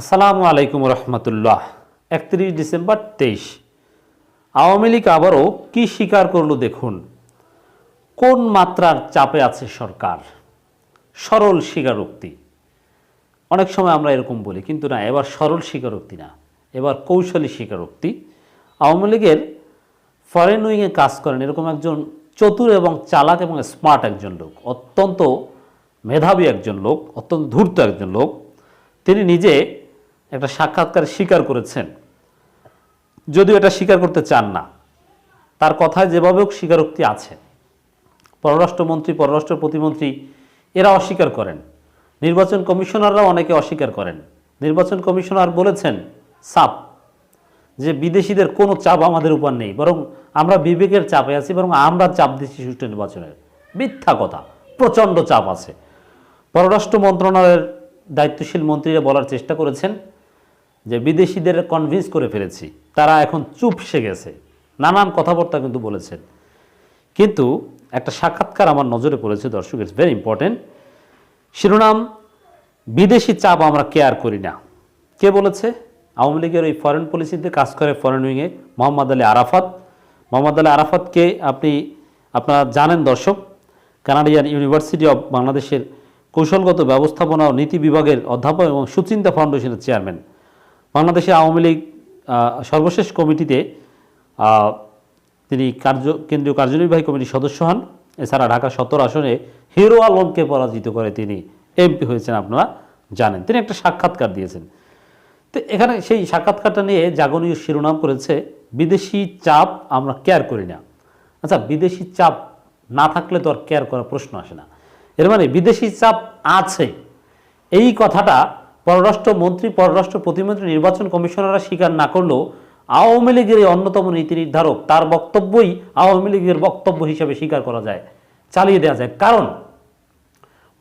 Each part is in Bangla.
আসসালামু আলাইকুম রহমতুল্লাহ। একত্রিশ ডিসেম্বর তেইশ। আওয়ামী লীগ আবারও কি স্বীকার করল দেখুন। কোন মাত্রার চাপে আছে সরকার? সরল স্বীকারোক্তি। অনেক সময় আমরা এরকম বলি, কিন্তু না, এবার সরল স্বীকারোক্তি না, এবার কৌশলী স্বীকারোক্তি। আওয়ামী লীগের ফরেন উইংয়ে কাজ করেন এরকম একজন চতুর এবং চালাক এবং স্মার্ট একজন লোক, অত্যন্ত মেধাবী একজন লোক, অত্যন্ত ধূর্ত একজন লোক। তিনি নিজে একটা সাক্ষাৎকারে স্বীকার করেছেন। যদিও এটা স্বীকার করতে চান না। তার কথায় যেভাবে হোক স্বীকারোক্তি আছে। পররাষ্ট্রমন্ত্রী, পররাষ্ট্র প্রতিমন্ত্রী, এরা অস্বীকার করেন। নির্বাচন কমিশনাররাও অনেকে অস্বীকার করেন। নির্বাচন কমিশনার বলেছেন সাপ যে বিদেশিদের কোনো চাপ আমাদের উপর নেই, বরং আমরা বিবেকের চাপে আছি, বরং আমরা চাপ দিচ্ছি সুষ্ঠু নির্বাচনের। মিথ্যা কথা, প্রচণ্ড চাপ আছে। পররাষ্ট্র মন্ত্রণালয়ের দায়িত্বশীল মন্ত্রীরা বলার চেষ্টা করেছেন যে বিদেশিদের কনভিন্স করে ফেলেছি, তারা এখন চুপসে গেছে। নানান কথাবার্তা কিন্তু বলেছেন। কিন্তু একটা সাক্ষাৎকার আমার নজরে পড়েছে, দর্শক ইটস ভেরি ইম্পর্টেন্ট শিরোনাম, বিদেশি চাপ আমরা কেয়ার করি না। কে বলেছে? আওয়ামী লীগের ওই ফরেন পলিসিতে কাজ করে ফরেন উইংয়ে মোহাম্মদ আলী আরাফাত। মোহাম্মদ আলী আরাফাতকে আপনি, আপনারা জানেন দর্শক, কানাডিয়ান ইউনিভার্সিটি অব বাংলাদেশের কৌশলগত ব্যবস্থাপনা ও নীতি বিভাগের অধ্যাপক এবং সুচিন্তা ফাউন্ডেশনের চেয়ারম্যান বাংলাদেশে আওয়ামী লীগ সর্বশেষ কমিটিতে তিনি কার্য, কেন্দ্রীয় কার্যনির্বাহী কমিটির সদস্য হন। এছাড়া ঢাকা সত্তর আসনে হিরো আলমকে পরাজিত করে তিনি এমপি হয়েছেন আপনারা জানেন। তিনি একটা সাক্ষাৎকার দিয়েছেন। তো এখানে সেই সাক্ষাৎকারটা নিয়ে জাগনীয় শিরোনাম করেছে, বিদেশি চাপ আমরা কেয়ার করি না। আচ্ছা বিদেশি চাপ না থাকলে তো আর কেয়ার করার প্রশ্ন আসে না। এর মানে বিদেশি চাপ আছে। এই কথাটা পররাষ্ট্র মন্ত্রী, পররাষ্ট্র প্রতিমন্ত্রী, নির্বাচন কমিশনাররা স্বীকার না করলেও আওয়ামী লীগের এই অন্যতম নীতি নির্ধারক তার বক্তব্যই আওয়ামী লীগের বক্তব্য হিসেবে স্বীকার করা যায়, চালিয়ে দেওয়া যায়। কারণ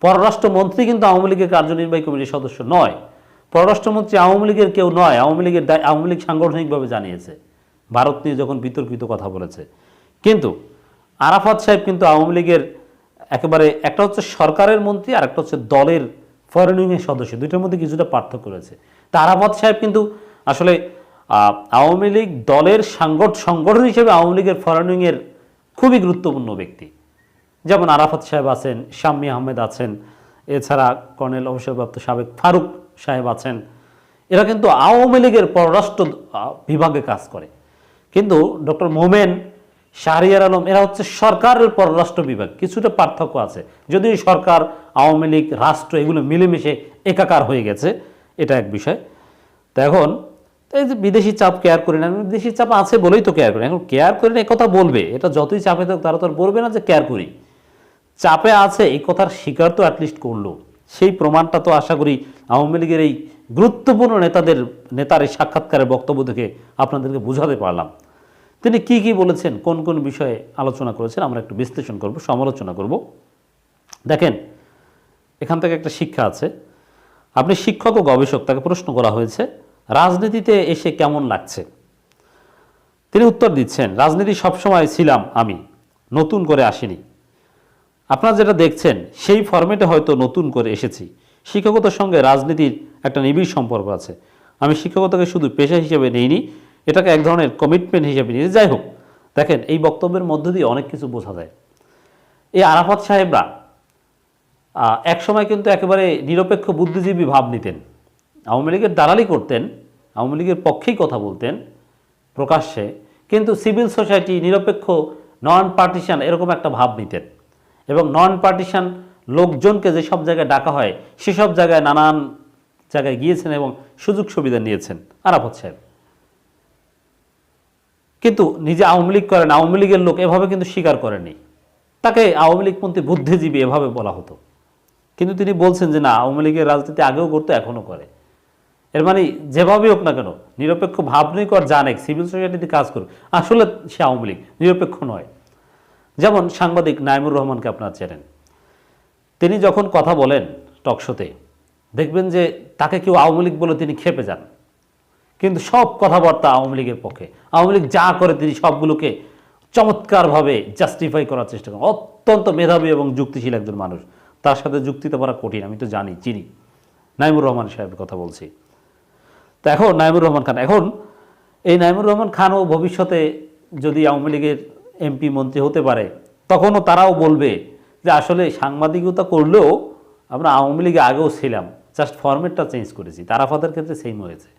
পররাষ্ট্রমন্ত্রী কিন্তু আওয়ামী লীগের কার্যনির্বাহী কমিটির সদস্য নয়। পররাষ্ট্রমন্ত্রী আওয়ামী লীগের কেউ নয়, আওয়ামী লীগের আওয়ামী লীগ সাংগঠনিকভাবে জানিয়েছে। ভারত নিয়ে যখন বিতর্কিত কথা বলেছে। কিন্তু আরাফাত সাহেব কিন্তু আওয়ামী লীগের একেবারে একটা হচ্ছে সরকারের মন্ত্রী আর একটা হচ্ছে দলের ফরেন উইংয়ের সদস্য, দুইটার মধ্যে কিছুটা পার্থক্য রয়েছে। তা আরাফাত সাহেব কিন্তু আসলে আওয়ামী লীগ দলের সাংগঠ, সংগঠন হিসেবে আওয়ামী লীগের ফরেন উইংয়ের খুবই গুরুত্বপূর্ণ ব্যক্তি। যেমন আরাফাত সাহেব আছেন, শাম্মী আহমেদ আছেন, এছাড়া কর্নেল অবসরপ্রাপ্ত সাবেক ফারুক সাহেব আছেন। এরা কিন্তু আওয়ামী লীগের পররাষ্ট্র বিভাগে কাজ করে। কিন্তু ডক্টর মোমেন শাহরিয়ার আলম, এরা হচ্ছে সরকারের পররাষ্ট্র বিভাগ। কিছুটা পার্থক্য আছে। যদিও সরকার, আওয়ামী লীগ, রাষ্ট্র এগুলো মিলেমিশে একাকার হয়ে গেছে, এটা এক বিষয়। তো এখন এই যে বিদেশি চাপ কেয়ার করি না, বিদেশি চাপ আছে বলেই তো কেয়ার করি। এখন কেয়ার করি না কথা বলবে। এটা যতই চাপে থাক তারা তো আর বলবে না যে কেয়ার করি। চাপে আছে, এই কথার স্বীকার তো অ্যাটলিস্ট করল। সেই প্রমাণটা তো আশা করি আওয়ামী লীগের এই গুরুত্বপূর্ণ নেতাদের, নেতার এই সাক্ষাৎকারের বক্তব্য থেকে আপনাদেরকে বোঝাতে পারলাম। তিনি কি কি বলেছেন, কোন কোন বিষয়ে আলোচনা করেছেন, আমরা একটু বিশ্লেষণ করব, সমালোচনা করব। দেখেন, এখান থেকে একটা শিক্ষা আছে। আপনি শিক্ষক ও গবেষক, তাকে প্রশ্ন করা হয়েছে, রাজনীতিতে এসে কেমন লাগছে? তিনি উত্তর দিচ্ছেন, রাজনীতি সবসময় ছিলাম আমি, নতুন করে আসিনি। আপনারা যেটা দেখছেন, সেই ফরম্যাটে হয়তো নতুন করে এসেছি। শিক্ষকতার সঙ্গে রাজনীতির একটা নিবিড় সম্পর্ক আছে। আমি শিক্ষকতাকে শুধু পেশা হিসেবে নিইনি এটাকে এক ধরনের কমিটমেন্ট হিসেবে নিই যাই হোক, দেখেন, এই বক্তব্যের মধ্য দিয়ে অনেক কিছু বোঝা যায়। এই আরাফাত সাহেবরা একসময় কিন্তু একেবারে নিরপেক্ষ বুদ্ধিজীবী ভাব নিতেন। আওয়ামী লীগের দালালি করতেন, আওয়ামী লীগের পক্ষেই কথা বলতেন প্রকাশ্যে, কিন্তু সিভিল সোসাইটি, নিরপেক্ষ নন পার্টিশন এরকম একটা ভাব নিতেন। এবং নন পার্টিশন লোকজনকে যেসব জায়গায় ডাকা হয়, সেসব জায়গায় নানান জায়গায় গিয়েছেন এবং সুযোগ সুবিধা নিয়েছেন আরাফত সাহেব। কিন্তু নিজে আওয়ামী লীগ করেন, আওয়ামী লীগের লোক এভাবে কিন্তু স্বীকার করেনি। তাকে আওয়ামী লীগপন্থী বুদ্ধিজীবী এভাবে বলা হতো। কিন্তু তিনি বলছেন যে না, আওয়ামী লীগের রাজনীতি আগেও করতো, এখনও করে। এর মানে যেভাবেই হোক না কেন, নিরপেক্ষ ভাব নিয়ে কর জানেক সিভিল সোসাইটিতে কাজ করুক, আসলে সে আওয়ামী লীগ, নিরপেক্ষ নয়। যেমন সাংবাদিক নাইমুর রহমানকে আপনারা চেনেন। তিনি যখন কথা বলেন টকশোতে দেখবেন যে তাকে কেউ আওয়ামী লীগ বলে তিনি খেপে যান। কিন্তু সব কথাবার্তা আওয়ামী লীগের পক্ষে। আওয়ামী লীগ যা করে তিনি সবগুলোকে চমৎকারভাবে জাস্টিফাই করার চেষ্টা করেন। অত্যন্ত মেধাবী এবং যুক্তিশীল একজন মানুষ। তার সাথে যুক্তিতে পারা কঠিন, আমি তো জানি, চিনি। নাইমুর রহমান সাহেবের কথা বলছি। তো এখন নাইমুর রহমান খান, এখন এই নাইমুর রহমান খানও ভবিষ্যতে যদি আওয়ামী লীগের এমপি, মন্ত্রী হতে পারে, তখনও তারাও বলবে যে আসলে সাংবাদিকতা করলেও আমরা আওয়ামী লীগে আগেও ছিলাম জাস্ট ফরম্যাটটা চেঞ্জ করেছি। তারাফাতের ক্ষেত্রে সেম হয়েছে।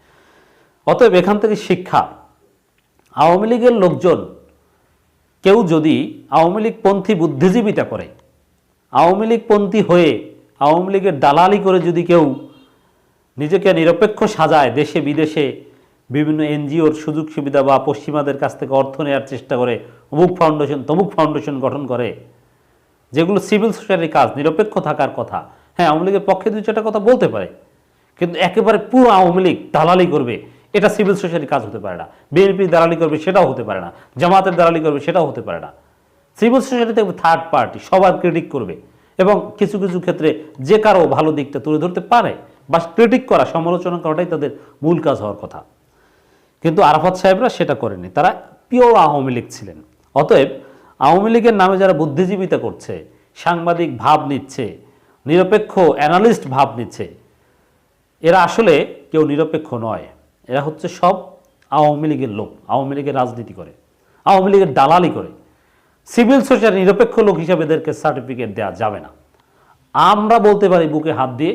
অতএব এখান থেকে শিক্ষা। আওয়ামী লীগের লোকজন কেউ যদি আওয়ামী লীগ পন্থী বুদ্ধিজীবিতা করে, আওয়ামী লীগ পন্থী হয়ে আওয়ামী লীগের দালালি করে যদি কেউ নিজেকে নিরপেক্ষ সাজায় দেশে বিদেশে বিভিন্ন এনজিওর সুযোগ সুবিধা বা পশ্চিমাদের কাছ থেকে অর্থ নেওয়ার চেষ্টা করে, অমুক ফাউন্ডেশন, তমুক ফাউন্ডেশন গঠন করে, যেগুলো সিভিল সোসাইটির কাজ, নিরপেক্ষ থাকার কথা। হ্যাঁ আওয়ামী লীগের পক্ষে দুই চারটা কথা বলতে পারে, কিন্তু একেবারে পুরো আওয়ামী লীগ দালালি করবে। এটা সিভিল সোসাইটির কাজ হতে পারে না। বিএনপি দালালি করবে সেটাও হতে পারে না। জামাতের দালালি করবে সেটাও হতে পারে না। সিভিল সোসাইটিতে থার্ড পার্টি সবার ক্রিটিক করবে এবং কিছু কিছু ক্ষেত্রে যে কারও ভালো দিকটা তুলে ধরতে পারে বা ক্রিটিক করা, সমালোচনা করাটাই তাদের মূল কাজ হওয়ার কথা। কিন্তু আরাফাত সাহেবরা সেটা করেনি তারা পিওর আওয়ামী লীগ ছিলেন। অতএব আওয়ামী লীগের নামে যারা বুদ্ধিজীবিতা করছে, সাংবাদিক ভাব নিচ্ছে, নিরপেক্ষ অ্যানালিস্ট ভাব নিচ্ছে, এরা আসলে কেউ নিরপেক্ষ নয়। এরা হচ্ছে সব আওয়ামী লীগের লোক, আওয়ামী লীগের রাজনীতি করে, আওয়ামী লীগের দালালি করে। সিভিল সোসাইটি নিরপেক্ষ লোক হিসাবে এদেরকে সার্টিফিকেট দেওয়া যাবে না। আমরা বলতে পারি বুকে হাত দিয়ে,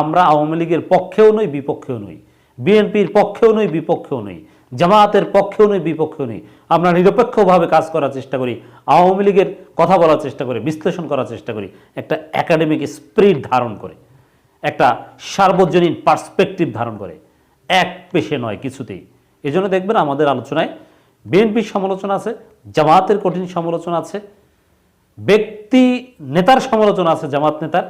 আমরা আওয়ামী লীগের পক্ষেও নই, বিপক্ষেও নই। বিএনপির পক্ষেও নই, বিপক্ষেও নই। জামায়াতের পক্ষেও নই, বিপক্ষেও নই। আমরা নিরপেক্ষভাবে কাজ করার চেষ্টা করি, আওয়ামী লীগের কথা বলার চেষ্টা করি, বিশ্লেষণ করার চেষ্টা করি, একটা একাডেমিক স্পিরিট ধারণ করে, একটা সার্বজনীন পার্সপেক্টিভ ধারণ করে। এক পেশে নয় কিছুতেই। এজন্য দেখবেন আমাদের আলোচনায় বিএনপির সমালোচনা আছে, জামায়াতের কঠিন সমালোচনা আছে, ব্যক্তি নেতার সমালোচনা আছে জামাত নেতার,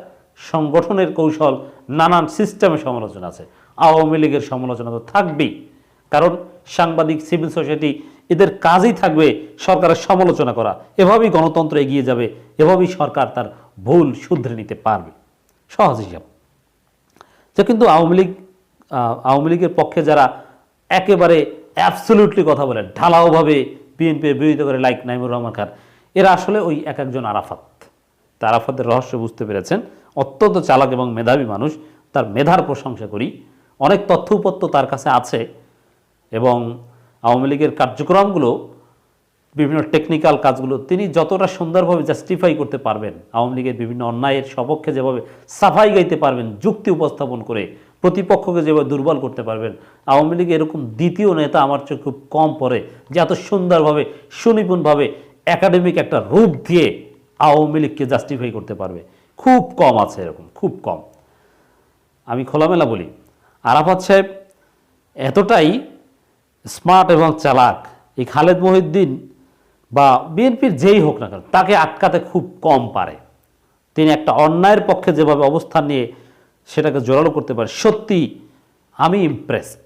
সংগঠনের কৌশল, নানান সিস্টেমের সমালোচনা আছে। আওয়ামী লীগের সমালোচনা তো থাকবেই, কারণ সাংবাদিক, সিভিল সোসাইটি এদের কাজই থাকবে সরকারের সমালোচনা করা। এভাবেই গণতন্ত্র এগিয়ে যাবে, এভাবেই সরকার তার ভুল শুধরে নিতে পারবে। সহজ হিসাব। যে কিন্তু আওয়ামী লীগ আওয়ামী লীগের পক্ষে যারা একেবারে অ্যাবসলিউটলি কথা বলে, ঢালাওভাবে বিএনপির বিরোধিতা করে লাইক নাইমুর রহমান খান, এরা আসলে ওই এক একজন আরাফাত। তা আরাফাতের রহস্য বুঝতে পেরেছেন। অত্যন্ত চালাক এবং মেধাবী মানুষ, তার মেধার প্রশংসা করি। অনেক তথ্য উপত্য তার কাছে আছে এবং আওয়ামী লীগের কার্যক্রমগুলো, বিভিন্ন টেকনিক্যাল কাজগুলো, তিনি যতটা সুন্দরভাবে জাস্টিফাই করতে পারবেন, আওয়ামী লীগের বিভিন্ন অন্যায়ের সপক্ষে যেভাবে সাফাই গাইতে পারবেন, যুক্তি উপস্থাপন করে প্রতিপক্ষকে যেভাবে দুর্বল করতে পারবেন। আওয়ামী লীগ এরকম দ্বিতীয় নেতা আমার চোখে খুব কম পড়ে, যে এত সুন্দরভাবে, সুনিপুণভাবে একাডেমিক একটা রূপ দিয়ে আওয়ামী লীগকে জাস্টিফাই করতে পারবে। খুব কম আছে এরকম, খুব কম। আমি খোলামেলা বলি, আরাফাত সাহেব এতটাই স্মার্ট এবং চালাক, এই খালেদ মহিউদ্দিন বা বিএনপির যেই হোক না কেন, তাকে আটকাতে খুব কম পারে। তিনি একটা অন্যায়ের পক্ষে যেভাবে অবস্থান নিয়ে সেটাকে জোরালো করতে পারে। সত্যি, আমি ইমপ্রেসড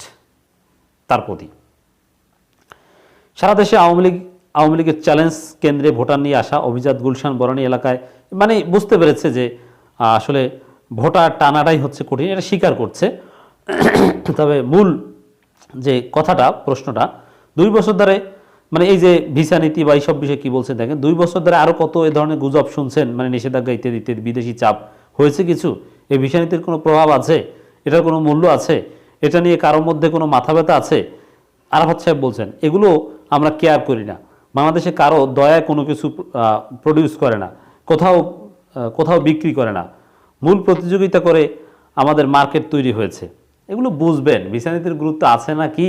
তার প্রতি। সারা দেশে আওয়ামী লীগ, আওয়ামী লীগের চ্যালেঞ্জ কেন্দ্রে ভোটার নিয়ে আসা অভিজাত গুলশান বরানী এলাকায় মানে বুঝতে পেরেছে যে আসলে ভোটার টানাটাই হচ্ছে কঠিন, এটা স্বীকার করছে। তবে মূল যে কথাটা, প্রশ্নটা, দুই বছর ধরে মানে এই যে ভিসা নীতি বা এইসব বিষয়ে কী বলছেন দেখেন, দুই বছর ধরে আরও কত এ ধরনের গুজব শুনছেন মানে নিষেধাজ্ঞা ইত্যাদি ইত্যাদি, বিদেশি চাপ, হয়েছে কিছু? এই ভিসা নীতির কোনো প্রভাব আছে? এটার কোনো মূল্য আছে? এটা নিয়ে কারোর মধ্যে কোনো মাথা ব্যথা আছে? আরাফাত সাহেব বলছেন, এগুলো আমরা কেয়ার করি না। বাংলাদেশে কারও দয়া কোনো কিছু প্রডিউস করে না। কোথাও কোথাও বিক্রি করে না। মূল প্রতিযোগিতা করে আমাদের মার্কেট তৈরি হয়েছে। এগুলো বুঝবেন। ভিসা নীতির গুরুত্ব আছে না কি?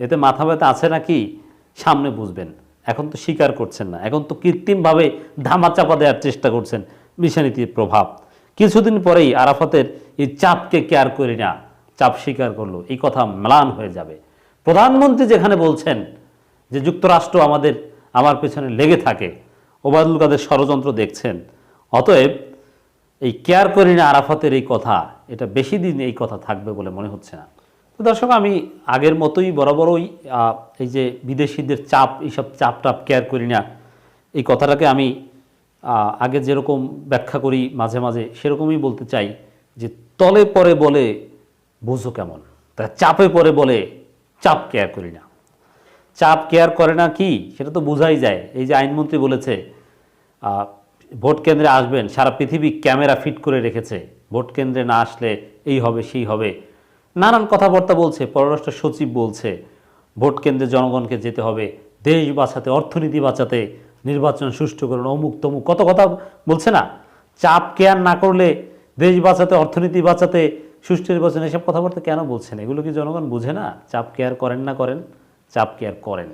এতে মাথা ব্যথা আছে না কি? সামনে বুঝবেন। এখন তো স্বীকার করছেন না। এখন তো কৃত্রিমভাবে ধামাচাপা দেওয়ার চেষ্টা করছেন ভিসা নীতির প্রভাব। কিছুদিন পরেই আরাফাতের এই চাপকে কেয়ার করি না। চাপ স্বীকার করল। এই কথা ম্লান হয়ে যাবে। প্রধানমন্ত্রী যেখানে বলছেন যে যুক্তরাষ্ট্র আমাদের, আমার পেছনে লেগে থাকে, ওবায়দুল কাদের ষড়যন্ত্র দেখছেন। অতএব এই কেয়ার করি না আরাফাতের এই কথা, এটা বেশি দিন এই কথা থাকবে বলে মনে হচ্ছে না। তো দর্শক, আমি আগের মতোই বরাবরই এই যে বিদেশিদের চাপ, এইসব চাপ টাপ কেয়ার করি না, এই কথাটাকে আমি আগে যেরকম ব্যাখ্যা করি মাঝে মাঝে, সেরকমই বলতে চাই যে তলে পরে বলে বুঝো কেমন? তা চাপে পরে বলে চাপ কেয়ার করি না। চাপ কেয়ার করে না কি? সেটা তো বোঝাই যায়। এই যে আইনমন্ত্রী বলেছে ভোট কেন্দ্রে আসবেন, সারা পৃথিবী ক্যামেরা ফিট করে রেখেছে। ভোট কেন্দ্রে না আসলে এই হবে, সেই হবে। নানান কথাবার্তা বলছে, পররাষ্ট্র সচিব বলছে, ভোট কেন্দ্রে জনগণকে যেতে হবে, দেশ বাঁচাতে, অর্থনীতি বাঁচাতে নির্বাচন সুষ্ঠু করুন, অমুক তমুক। কত কথা বলছে না? চাপ কেয়ার না করলে, দেশ বাঁচাতে, অর্থনীতি বাঁচাতে, সুষ্ঠু নির্বাচন এসব কথাবার্তা কেন বলছেন? এগুলো কি জনগণ বুঝে না? চাপ কেয়ার করেন না করেন, চাপ কেয়ার করেন।